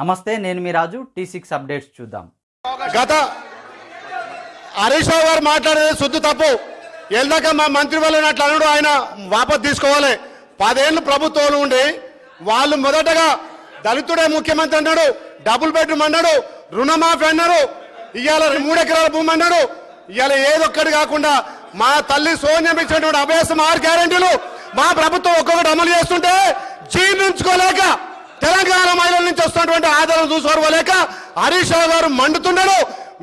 నమస్తే నేను మీ రాజు. టీ సిక్స్ అప్డేట్స్ చూద్దాం. గత హరీష్ రావు గారు మాట్లాడేది శుద్ధి తప్పు. ఎందాక మా మంత్రి వాళ్ళని అట్లా అనడు ఆయన వాపస్ తీసుకోవాలి. పదేళ్ళు ప్రభుత్వాలు ఉండి వాళ్ళు మొదటగా దళితుడే ముఖ్యమంత్రి అన్నాడు డబుల్ బెడ్రూమ్ అన్నాడు రుణమాఫీ అన్నారు ఇవాళ మూడెకరాల భూమి అన్నాడు. ఇవాళ ఏదొక్కటి కాకుండా మా తల్లి సోనియం ఇచ్చినటువంటి అభ్యాసం ఆరు గ్యారంటీలు మా ప్రభుత్వం ఒక్కొక్కటి అమలు చేస్తుంటే జీర్ణించుకోలేక నుంచి వస్తున్నటువంటి ఆదరణ చూసుకోలేక హరీష్ రావు గారు మండుతున్నాడు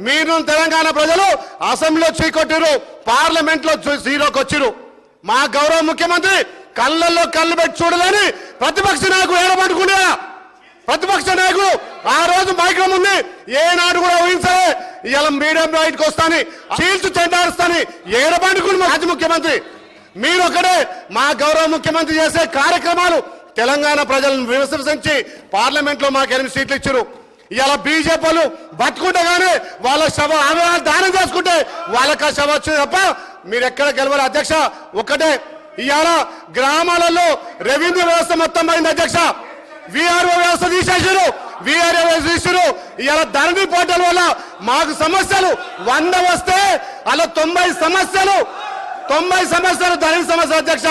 మీరు తెలంగాణ ప్రజలు అసెంబ్లీలో చీకొట్టిరు పార్లమెంట్లో జీరోకి వచ్చిరు మా గౌరవ ముఖ్యమంత్రి కళ్ళల్లో కళ్ళు పెట్టి చూడలేని ప్రతిపక్ష నాయకుడు ఏడబడుకునే ప్రతిపక్ష నాయకుడు ఆ రోజు మైక్రం ఉంది ఏనాడు కూడా ఊహించలే. ఇలా మీడియం బయటకు వస్తాని చీల్చు చెండారుస్తాని ఏడబండుకుని మాజీ ముఖ్యమంత్రి? మీరు ఒకటే మా గౌరవ ముఖ్యమంత్రి చేసే కార్యక్రమాలు తెలంగాణ ప్రజలను విమర్శించి పార్లమెంట్లో మాకు ఎనిమిది సీట్లు ఇచ్చారు. ఇవాళ బీజేపీ వాళ్ళు బతుకుంటగానే వాళ్ళ శవ ఆమె దానం చేసుకుంటే వాళ్ళకి ఆ శవ వచ్చింది తప్ప మీరు ఎక్కడ గెలవాలి? అధ్యక్ష ఒకటే ఇవాళ గ్రామాలలో రెవెన్యూ వ్యవస్థ మొత్తం పోయింది అధ్యక్ష. విఆర్ఓ వ్యవస్థ తీసేసారు విఆర్ఓ వ్యవస్థ తీసారు ఇవాళ ధరణి పోర్టల్ వల్ల మాకు సమస్యలు వంద వస్తే అలా తొంభై సమస్యలు తొంభై సమస్యలు ధరణి సమస్య అధ్యక్ష.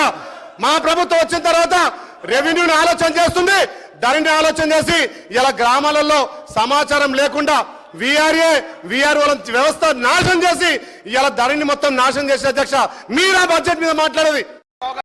మా ప్రభుత్వం వచ్చిన తర్వాత రెవెన్యూని ఆలోచన చేస్తుంది. ధరణి ఆలోచన చేసి ఇలా గ్రామాలలో సమాచారం లేకుండా విఆర్ఏ విఆర్ఓ వ్యవస్థ నాశనం చేసి ఇలా ధరణి మొత్తం నాశనం చేసే అధ్యక్ష మీరా బడ్జెట్ మీద మాట్లాడేది.